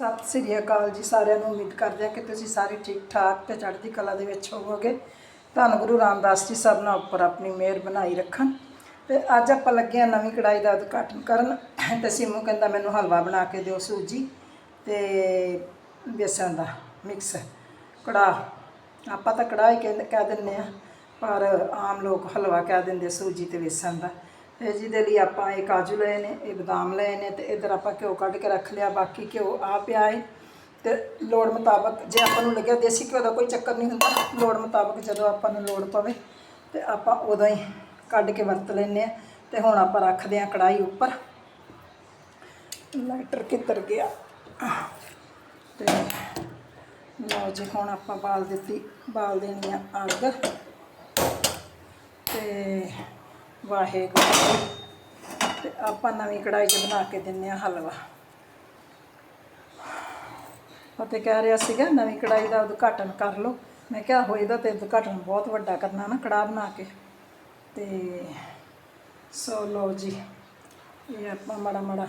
ਸਤਿ ਸ੍ਰੀ ਅਕਾਲ ਜੀ ਸਾਰਿਆਂ ਨੂੰ, ਉਮੀਦ ਕਰਦੇ ਹਾਂ ਕਿ ਤੁਸੀਂ ਸਾਰੇ ਠੀਕ ਠਾਕ ਤੇ ਚੜ੍ਹਦੀ ਕਲਾ ਦੇ ਵਿੱਚ ਹੋਵੋਗੇ। ਧੰਨ ਗੁਰੂ ਰਾਮਦਾਸ ਜੀ ਸਭ ਨਾਲ ਉੱਪਰ ਆਪਣੀ ਮਿਹਰ ਬਣਾਈ ਰੱਖਣ। ਤੇ ਅੱਜ ਆਪਾਂ ਲੱਗੇ ਹਾਂ ਨਵੀਂ ਕੜਾਈ ਦਾ ਉਦਘਾਟਨ ਕਰਨ। ਤੇ ਸਿੰਮੂ ਕਹਿੰਦਾ ਮੈਨੂੰ ਹਲਵਾ ਬਣਾ ਕੇ ਦਿਓ ਸੂਜੀ ਤੇ ਬੇਸਣ ਦਾ ਮਿਕਸ ਕੜਾਹ, ਆਪਾਂ ਤਾਂ ਕੜਾਹ ਹੀ ਕਹਿੰਦੇ ਕਹਿ ਦਿੰਦੇ ਆ ਪਰ ਆਮ ਲੋਕ ਹਲਵਾ ਕਹਿ ਦਿੰਦੇ ਸੂਜੀ ਤੇ ਬੇਸਣ ਦਾ। ਤੇ ਜਿਹਦੇ ਲਈ ਆਪਾਂ ਇਹ ਕਾਜੂ ਲਏ ਨੇ, ਇਹ ਬਦਾਮ ਲਏ ਨੇ ਤੇ ਇਧਰ ਆਪਾਂ ਘਿਓ ਕੱਢ ਕੇ ਰੱਖ ਲਿਆ, ਬਾਕੀ ਘਿਓ ਆ ਪਿਆ ਹੈ ਤੇ ਲੋੜ ਮੁਤਾਬਕ ਜੇ ਆਪਾਂ ਨੂੰ ਲੱਗਿਆ ਦੇਸੀ ਘਿਓ ਦਾ ਕੋਈ ਚੱਕਰ ਨਹੀਂ ਹੁੰਦਾ, ਲੋੜ ਮੁਤਾਬਕ ਜਦੋਂ ਆਪਾਂ ਨੂੰ ਲੋੜ ਪਵੇ ਤੇ ਆਪਾਂ ਉਦੋਂ ਹੀ ਕੱਢ ਕੇ ਵਰਤ ਲੈਂਦੇ ਆ ਤੇ ਹੁਣ ਆਪਾਂ ਰੱਖਦੇ ਆ ਕੜਾਈ ਉੱਪਰ। ਲਾਈਟਰ ਕਿੱਧਰ ਗਿਆ? ਤੇ ਲਓ ਜੀ, ਹੁਣ ਆਪਾਂ ਬਾਲ ਦਿੱਤੀ, ਬਾਲ ਦੇਣੀ ਆ ਅੱਗ। ਤੇ ਵਾਹਿਗੁਰੂ। ਤੇ ਆਪਾਂ ਨਵੀਂ ਕੜਾਈ 'ਚ ਬਣਾ ਕੇ ਦਿੰਨੇ ਆ ਹਲਵਾ। ਅਤੇ ਕਹਿ ਰਿਹਾ ਸੀਗਾ, ਨਵੀਂ ਕੜਾਈ ਦਾ ਉਦਘਾਟਨ ਕਰ ਲਓ। ਮੈਂ ਕਿਹਾ ਹੋਏਦਾ ਤੇ ਉਦਘਾਟਨ ਬਹੁਤ ਵੱਡਾ ਕਰਨਾ ਨਾ, ਕੜਾਹ ਬਣਾ ਕੇ। ਤੇ ਸੋ ਲਓ ਜੀ, ਇਹ ਆਪਾਂ ਮਾੜਾ ਮਾੜਾ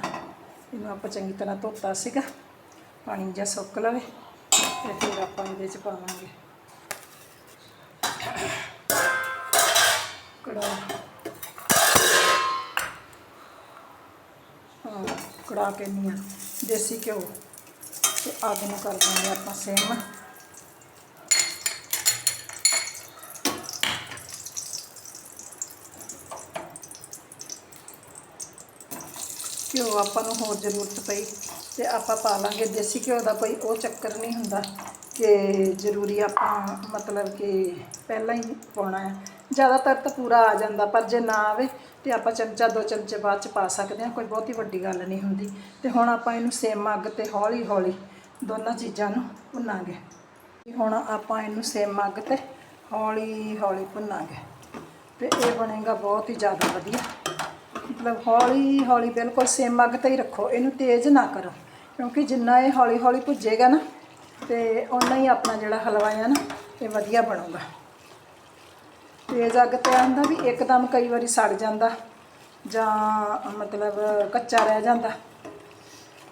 ਇਹਨੂੰ ਆਪਾਂ ਚੰਗੀ ਤਰ੍ਹਾਂ ਧੋਤਾ ਸੀਗਾ। ਪਾਣੀ ਜਿਹਾ ਸੁੱਕ ਲਵੇ ਤੇ ਫਿਰ ਆਪਾਂ ਇਹਦੇ 'ਚ ਪਾਵਾਂਗੇ। ਕੜਾਹ। ਹਾਂ ਕੜਾਹ ਕਹਿੰਦੀ ਆ, ਦੇਸੀ ਘਿਓ ਤੇ ਅੱਗ ਨੂੰ ਕਰ ਦਾਂਗੇ ਆਪਾਂ ਸੇਮ। ਘਿਓ ਆਪਾਂ ਨੂੰ ਹੋਰ ਜ਼ਰੂਰਤ ਪਈ ਤੇ ਆਪਾਂ ਪਾ ਲਾਂਗੇ। ਦੇਸੀ ਘਿਓ ਦਾ ਕੋਈ ਉਹ ਚੱਕਰ ਨਹੀਂ ਹੁੰਦਾ ਕਿ ਜ਼ਰੂਰੀ ਆਪਾਂ ਮਤਲਬ ਕਿ ਪਹਿਲਾਂ ਹੀ ਪਾਉਣਾ ਹੈ। ਜ਼ਿਆਦਾਤਰ ਤਾਂ ਪੂਰਾ ਆ ਜਾਂਦਾ, ਪਰ ਜੇ ਨਾ ਆਵੇ ਤੇ ਆਪਾਂ ਚਮਚਾ, ਦੋ ਚਮਚੇ ਬਾਅਦ ਚ ਪਾ ਸਕਦੇ ਹਾਂ, ਕੋਈ ਬਹੁਤੀ ਵੱਡੀ ਗੱਲ ਨਹੀਂ ਹੁੰਦੀ। ਤੇ ਹੁਣ ਆਪਾਂ ਇਹਨੂੰ ਸੇਮ ਅੱਗ ਤੇ ਹੌਲੀ ਹੌਲੀ ਦੋਨਾਂ ਚੀਜ਼ਾਂ ਨੂੰ ਭੁੰਨਾਂਗੇ। ਹੁਣ ਆਪਾਂ ਇਹਨੂੰ ਸੇਮ ਅੱਗ ਤੇ ਹੌਲੀ ਹੌਲੀ ਭੁੰਨਾਂਗੇ। ਤੇ ਇਹ ਬਣੇਗਾ ਬਹੁਤ ਹੀ ਜ਼ਿਆਦਾ ਵਧੀਆ। ਮਤਲਬ ਹੌਲੀ ਹੌਲੀ ਬਿਲਕੁਲ ਸੇਮ ਅੱਗ ਤੇ ਹੀ ਰੱਖੋ, ਇਹਨੂੰ ਤੇਜ਼ ਨਾ ਕਰੋ। ਕਿਉਂਕਿ ਜਿੰਨਾ ਇਹ ਹੌਲੀ ਹੌਲੀ ਭੁੱਜੇਗਾ ਨਾ, ਤੇ ਓਨਾ ਹੀ ਆਪਣਾ ਜਿਹੜਾ ਹਲਵਾ ਆ ਨਾ, ਇਹ ਵਧੀਆ ਬਣੂਗਾ। ਤੇਜ਼ ਅੱਗ ਤੇ ਆਂਦਾ ਵੀ ਇੱਕਦਮ ਕਈ ਵਾਰੀ ਸੜ ਜਾਂਦਾ ਜਾਂ ਮਤਲਬ ਕੱਚਾ ਰਹਿ ਜਾਂਦਾ।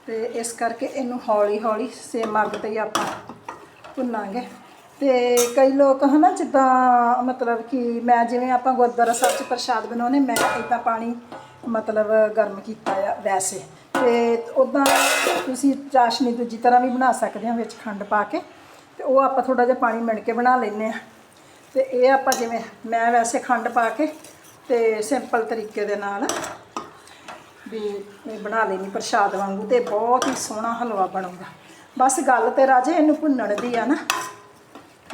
ਤੇ ਇਸ ਕਰਕੇ ਇਹਨੂੰ ਹੌਲੀ ਹੌਲੀ ਸੇਮ ਅੱਗ ਤੇ ਹੀ ਆਪਾਂ ਭੁੰਨਾਂਗੇ। ਤੇ ਕਈ ਲੋਕ ਹਨਾ ਜਿੱਦਾਂ ਮਤਲਬ ਕਿ ਮੈਂ ਜਿਵੇਂ ਆਪਾਂ ਗੁਰਦੁਆਰਾ ਸਾਹਿਬ 'ਚ ਪ੍ਰਸ਼ਾਦ ਬਣਾਉਨੇ ਮੈਂ ਇਦਾਂ ਪਾਣੀ ਮਤਲਬ ਗਰਮ ਕੀਤਾ ਆ ਵੈਸੇ। ਤੇ ਉਦਾਂ ਤੁਸੀਂ ਚਾਸ਼ਨੀ ਦੂਜੀ ਤਰ੍ਹਾਂ ਵੀ ਬਣਾ ਸਕਦੇ ਹੋ ਵਿੱਚ ਖੰਡ ਪਾ ਕੇ। ਤੇ ਉਹ ਆਪਾਂ ਥੋੜਾ ਜਿਹਾ ਪਾਣੀ ਮਿਣ ਕੇ ਬਣਾ ਲੈਂਦੇ ਆ ਤੇ ਇਹ ਆਪਾਂ ਜਿਵੇਂ ਮੈਂ ਵੈਸੇ ਖੰਡ ਪਾ ਕੇ ਤੇ ਸਿੰਪਲ ਤਰੀਕੇ ਦੇ ਨਾਲ ਵੀ ਇਹ ਬਣਾ ਲੈਣੀ ਪ੍ਰਸ਼ਾਦ ਵਾਂਗੂ ਤੇ ਬਹੁਤ ਹੀ ਸੋਹਣਾ ਹਲਵਾ ਬਣੂਗਾ। ਬਸ ਗੱਲ ਤੇ ਰਾਜੇ ਇਹਨੂੰ ਭੁੰਨਣ ਦੀ ਆ ਨਾ।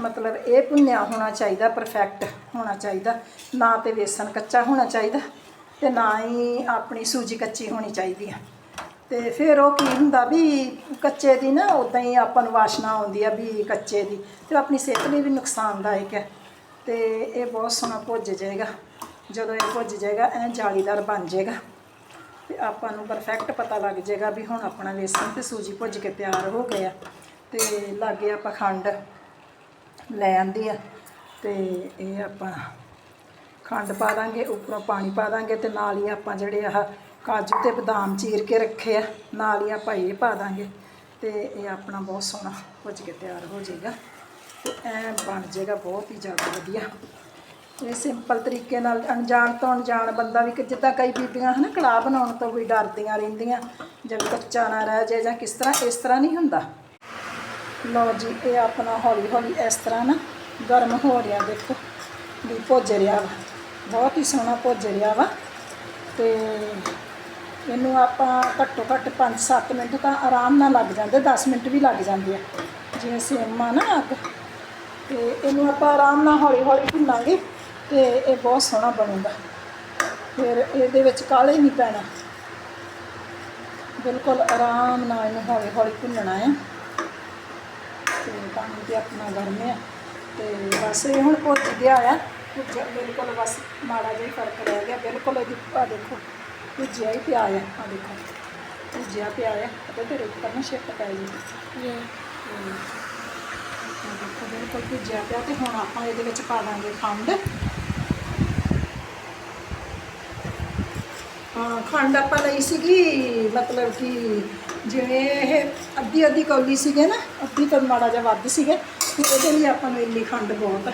ਮਤਲਬ ਇਹ ਭੁੰਨਿਆ ਹੋਣਾ ਚਾਹੀਦਾ ਪਰਫੈਕਟ ਹੋਣਾ ਚਾਹੀਦਾ। ਨਾ ਤੇ ਵੇਸਣ ਕੱਚਾ ਹੋਣਾ ਚਾਹੀਦਾ ਤੇ ਨਾ ਹੀ ਆਪਣੀ ਸੂਜੀ ਕੱਚੀ ਹੋਣੀ ਚਾਹੀਦੀ ਆ। ਤੇ ਫਿਰ ਉਹ ਕੀ ਹੁੰਦਾ ਵੀ ਕੱਚੇ ਦੀ ਨਾ ਉਦਾਂ ਹੀ ਆਪਾਂ ਨੂੰ ਵਾਸ਼ਨਾ ਆਉਂਦੀ ਆ ਵੀ ਕੱਚੇ ਦੀ ਤੇ ਆਪਣੀ ਸਿਹਤ ਲਈ ਵੀ ਨੁਕਸਾਨਦਾਇਕ ਹੈ ਤੇ ਇਹ ਬਹੁਤ ਸੋਹਣਾ ਭੁੱਜ ਜਾਏਗਾ। ਜਦੋਂ ਇਹ ਭੁੱਜ ਜਾਏਗਾ, ਐ ਜਾਲੀਦਾਰ ਬਣ ਜਾਏਗਾ। ਤੇ ਆਪਾਂ ਨੂੰ ਪਰਫੈਕਟ ਪਤਾ ਲੱਗ ਜਾਏਗਾ ਵੀ ਹੁਣ ਆਪਣਾ ਵੇਸਣ ਤੇ ਸੂਜੀ ਭੁੱਜ ਕੇ ਤਿਆਰ ਹੋ ਗਿਆ ਆ। ਤੇ ਲਾਗੇ ਆਪਾਂ ਖੰਡ ਲੈ ਆਂਦੀ ਆ। ਤੇ ਇਹ ਆਪਾਂ ਖੰਡ ਪਾ ਦਾਂਗੇ, ਉੱਪਰੋਂ ਪਾਣੀ ਪਾ ਦਾਂਗੇ ਤੇ ਨਾਲ ਹੀ ਆਪਾਂ ਜਿਹੜੇ ਆਹ ਕਾਜੂ ਤੇ ਬਦਾਮ ਚੀਰ ਕੇ ਰੱਖੇ ਆ, ਨਾਲ ਹੀ ਆਪਾਂ ਇਹ ਪਾ ਦਾਂਗੇ। ਤੇ ਇਹ ਆਪਣਾ ਬਹੁਤ ਸੋਹਣਾ ਭੁੱਜ ਕੇ ਤਿਆਰ ਹੋ ਜਾਏਗਾ। ਐ ਬਣ ਜਾਏਗਾ, ਬਹੁਤ ਹੀ ਜ਼ਿਆਦਾ ਵਧੀਆ। ਇਹ ਸਿੰਪਲ ਤਰੀਕੇ ਨਾਲ ਅਣਜਾਣ ਤੋਂ ਅਣਜਾਣ ਬੰਦਾ ਵੀ ਜਿੱਦਾਂ ਕਈ ਬੀਬੀਆਂ ਹਨ, ਕੜਾਹ ਬਣਾਉਣ ਤੋਂ ਵੀ ਡਰਦੀਆਂ ਰਹਿੰਦੀਆਂ ਜਿਵੇਂ ਕੱਚਾ ਨਾ ਰਹਿ ਜਾਏ ਜਾਂ ਕਿਸ ਤਰ੍ਹਾਂ, ਇਸ ਤਰ੍ਹਾਂ ਨਹੀਂ ਹੁੰਦਾ। ਲਓ ਜੀ, ਇਹ ਆਪਣਾ ਹੌਲੀ ਹੌਲੀ ਇਸ ਤਰ੍ਹਾਂ ਨਾ ਗਰਮ ਹੋ ਰਿਹਾ, ਦੇਖੋ ਵੀ ਭੁੱਜ ਰਿਹਾ ਵਾ। ਬਹੁਤ ਹੀ ਸੋਹਣਾ ਭੁੱਜ ਰਿਹਾ ਵਾ। ਤੇ ਇਹਨੂੰ ਆਪਾਂ ਘੱਟੋ ਘੱਟ 5-7 ਮਿੰਟ ਤਾਂ ਆਰਾਮ ਨਾਲ ਲੱਗ ਜਾਂਦੇ 10 ਮਿੰਟ ਵੀ ਲੱਗ ਜਾਂਦੇ ਆ। ਜਿਵੇਂ ਸੇਮ ਆ ਨਾ ਅੱਗ ਤੇ ਇਹਨੂੰ ਆਪਾਂ ਆਰਾਮ ਨਾਲ ਹੌਲੀ ਹੌਲੀ ਭੁੰਨਾਂਗੇ ਤੇ ਇਹ ਬਹੁਤ ਸੋਹਣਾ ਬਣੂਗਾ। ਫਿਰ ਇਹਦੇ ਵਿੱਚ ਕਾਲੇ ਨਹੀਂ ਪੈਣਾ। ਬਿਲਕੁਲ ਆਰਾਮ ਨਾਲ ਇਹਨੂੰ ਹੌਲੀ ਹੌਲੀ ਭੁੰਨਣਾ ਹੈ ਤੇ ਪਾਣੀ ਤੇ ਆਪਣਾ ਗਰਮ ਹੈ ਤੇ ਬਸ ਇਹ ਹੁਣ ਭੁੱਜ ਗਿਆ ਆ। ਭੁੱਜ ਬਿਲਕੁਲ ਬਸ ਮਾੜਾ ਜਿਹਾ ਫ਼ਰਕ ਰਹਿ ਗਿਆ। ਬਿਲਕੁਲ ਇਹਦੀ ਆ ਦੇਖੋ ਭੁੱਜਿਆ ਹੀ ਪਿਆ ਆ। ਆ ਦੇਖੋ ਭੁੱਜਿਆ ਪਿਆ ਆ। ਅਤੇ ਤੇਰੇ ਉੱਪਰ ਨਾ ਛਿੱਟ ਪੈ ਜੀ ਇਹ ਦੇਖੋ, ਬਿਲਕੁਲ ਭੁੱਜਿਆ ਪਿਆ ਤੇ ਹੁਣ ਆਪਾਂ ਇਹਦੇ ਵਿੱਚ ਪਾ ਦਾਂਗੇ ਖੰਡ। ਹਾਂ, ਖੰਡ ਆਪਾਂ ਲਈ ਸੀਗੀ, ਮਤਲਬ ਕਿ ਜਿਵੇਂ ਇਹ ਅੱਧੀ ਅੱਧੀ ਕੌਲੀ ਸੀਗੇ ਨਾ, ਅੱਧੀ ਤੋਂ ਮਾੜਾ ਜਿਹਾ ਵੱਧ ਸੀਗੇ, ਤੇ ਇਹਦੇ ਲਈ ਆਪਾਂ ਨੂੰ ਇੰਨੀ ਖੰਡ ਬਹੁਤ ਹੈ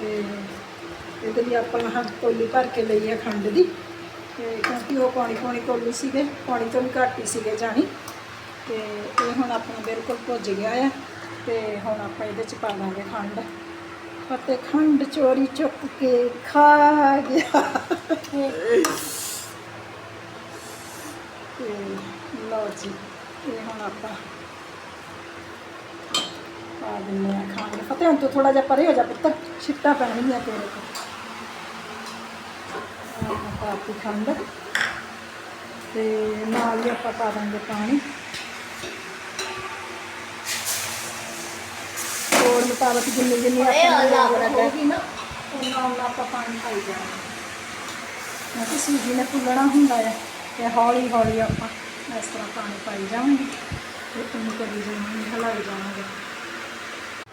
ਤੇ ਇਹਦੇ ਲਈ ਆਪਾਂ ਨੂੰ ਹੱਥ ਕੌਲੀ ਭਰ ਕੇ ਲਈ ਹੈ ਖੰਡ ਦੀ। ਤੇ ਕਿਉਂਕਿ ਉਹ ਪਾਣੀ ਪਾਣੀ ਕੋਲੀ ਸੀਗੇ, ਪਾਣੀ ਤੋਂ ਵੀ ਘੱਟ ਹੀ ਸੀਗੇ ਜਾਣੀ। ਤੇ ਇਹ ਹੁਣ ਆਪਣਾ ਬਿਲਕੁਲ ਭੁੱਜ ਗਿਆ ਆ। ਤੇ ਹੁਣ ਆਪਾਂ ਇਹਦੇ ਚ ਪਾ ਦਾਂਗੇ ਖੰਡ। ਅਤੇ ਖੰਡ ਚੋਰੀ ਚੁੱਕ ਕੇ ਖਾ ਗਿਆ। ਤੇ ਲਓ ਜੀ, ਇਹ ਹੁਣ ਆਪਾਂ ਪਾ ਦਿੰਦੇ ਆ ਖੰਡ। ਫਤਿਹ, ਹੁਣ ਤੋਂ ਥੋੜਾ ਜਿਹਾ ਪਰੇ ਹੋ ਜਾ ਪੁੱਤ। ਛਿੱਟਾ ਪੈਣਗੀਆਂ ਤੇਰੇ ਤੋਂ ਆਹ ਖੰਡ। ਤੇ ਨਾਲ ਹੀ ਆਪਾਂ ਪਾ ਦਾਂਗੇ ਪਾਣੀ। ਮੁਤਾਬਕ ਜਿੰਨੀ ਜਿੰਨੀ ਆਪਾਂ ਨੂੰ ਲੋੜ ਲੱਗੇਗੀ ਨਾ ਉਹਨਾਂ ਉਹਨਾਂ ਆਪਾਂ ਪਾਣੀ ਪਾਈ ਜਾਣਾ। ਕਿਉਂਕਿ ਸੂਜੀ ਨੇ ਫੁੱਲਣਾ ਹੁੰਦਾ ਹੈ ਤੇ ਹੌਲੀ ਹੌਲੀ ਆਪਾਂ ਇਸ ਤਰ੍ਹਾਂ ਪਾਣੀ ਪਾਈ ਜਾਵਾਂਗੇ ਤੇ ਇਹਨੂੰ ਕਰੀ ਜਾਵਾਂਗੇ ਹਲਾਈ ਜਾਵਾਂਗੇ।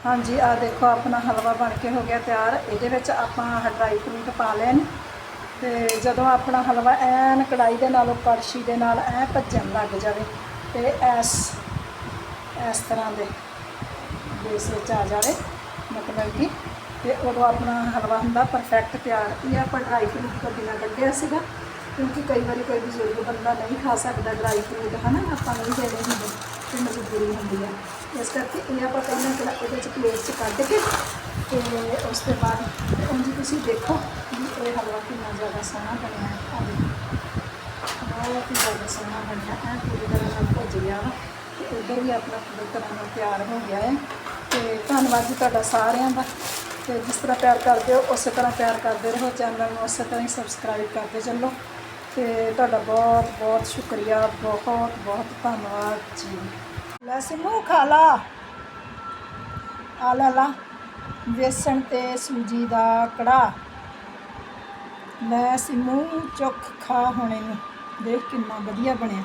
ਹਾਂਜੀ ਆ ਦੇਖੋ ਆਪਣਾ ਹਲਵਾ ਬਣ ਕੇ ਹੋ ਗਿਆ ਤਿਆਰ। ਇਹਦੇ ਵਿੱਚ ਆਪਾਂ ਡਰਾਈ ਫਰੂਟ ਪਾ ਨੇ ਤੇ ਜਦੋਂ ਆਪਣਾ ਹਲਵਾ ਐਨ ਕੜਾਈ ਦੇ ਨਾਲੋਂ ਕੜਛੀ ਦੇ ਨਾਲ ਐ ਭੱਜਣ ਲੱਗ ਜਾਵੇ ਤੇ ਐਸ ਇਸ ਤਰ੍ਹਾਂ ਦੇ ਬੇਸ ਵਿੱਚ ਆ ਜਾਵੇ, ਮਤਲਬ ਕਿ, ਤੇ ਉਦੋਂ ਆਪਣਾ ਹਲਵਾ ਹੁੰਦਾ ਪਰਫੈਕਟ ਤਿਆਰ। ਇਹ ਆਪਾਂ ਡਰਾਈ ਫਰੂਟ ਤੋਂ ਬਿਨਾਂ ਕੱਢਿਆ ਸੀਗਾ, ਕਿਉਂਕਿ ਕਈ ਵਾਰੀ ਕੋਈ ਬਜ਼ੁਰਗ ਬੰਦਾ ਨਹੀਂ ਖਾ ਸਕਦਾ ਡਰਾਈ ਫਰੂਟ ਹਨਾ? ਆਪਾਂ ਨੂੰ ਵੀ ਦੇਣੇ ਹੁੰਦੇ, ਤੇ ਮਜਬੂਰੀ ਹੁੰਦੀ ਹੈ ਇਸ ਕਰਕੇ ਇਹ ਆਪਾਂ ਪਹਿਲਾਂ ਕਿਹੜਾ ਉਹਦੇ ਚ ਪਲੇਟ 'ਚ ਕੱਢ ਕੇ, ਤੇ ਉਸ ਤੋਂ ਬਾਅਦ ਤੇ ਉਂਝ ਤੁਸੀਂ ਦੇਖੋ ਵੀ ਇਹ ਹਲਵਾ ਕਿੰਨਾ ਜ਼ਿਆਦਾ ਸੋਹਣਾ ਬਣਿਆ ਹੈ। ਆ ਦੇਖੋ। ਬਹੁਤ ਹੀ ਜ਼ਿਆਦਾ ਸੋਹਣਾ ਬਣਿਆ ਹੈ। ਪੂਰੀ ਤਰ੍ਹਾਂ ਨਾਲ ਭੁੱਜ ਗਿਆ ਵਾ। ਤੇ ਇੱਧਰ ਵੀ ਆਪਣਾ ਪੂਰੀ ਤਰ੍ਹਾਂ ਨਾਲ ਤਿਆਰ ਹੋ ਗਿਆ ਹੈ। ਧੰਨਵਾਦ ਜੀ ਤੁਹਾਡਾ ਸਾਰਿਆਂ ਦਾ। ਤੇ ਜਿਸ ਤਰ੍ਹਾਂ ਪਿਆਰ ਕਰਦੇ ਹੋ, ਉਸੇ ਤਰ੍ਹਾਂ ਪਿਆਰ ਕਰਦੇ ਰਹੋ, ਚੈਨਲ ਨੂੰ ਉਸੇ ਤਰ੍ਹਾਂ ਹੀ ਸਬਸਕ੍ਰਾਈਬ ਕਰਦੇ ਚੱਲੋ। ਤੇ ਤੁਹਾਡਾ ਬਹੁਤ ਬਹੁਤ ਸ਼ੁਕਰੀਆ, ਬਹੁਤ ਬਹੁਤ ਧੰਨਵਾਦ ਜੀ। ਲੈ ਸਿਮੂ, ਖਾ ਲਾ। ਆ ਲਾ ਲਾ। ਵੇਸਣ ਤੇ ਸੂਜੀ ਦਾ ਕੜਾ ਲੈ ਸਿਮੂ, ਚੁੱਕ ਖਾ ਹੁਣ ਨੂੰ। ਦੇਖ ਕਿੰਨਾ ਵਧੀਆ ਬਣਿਆ।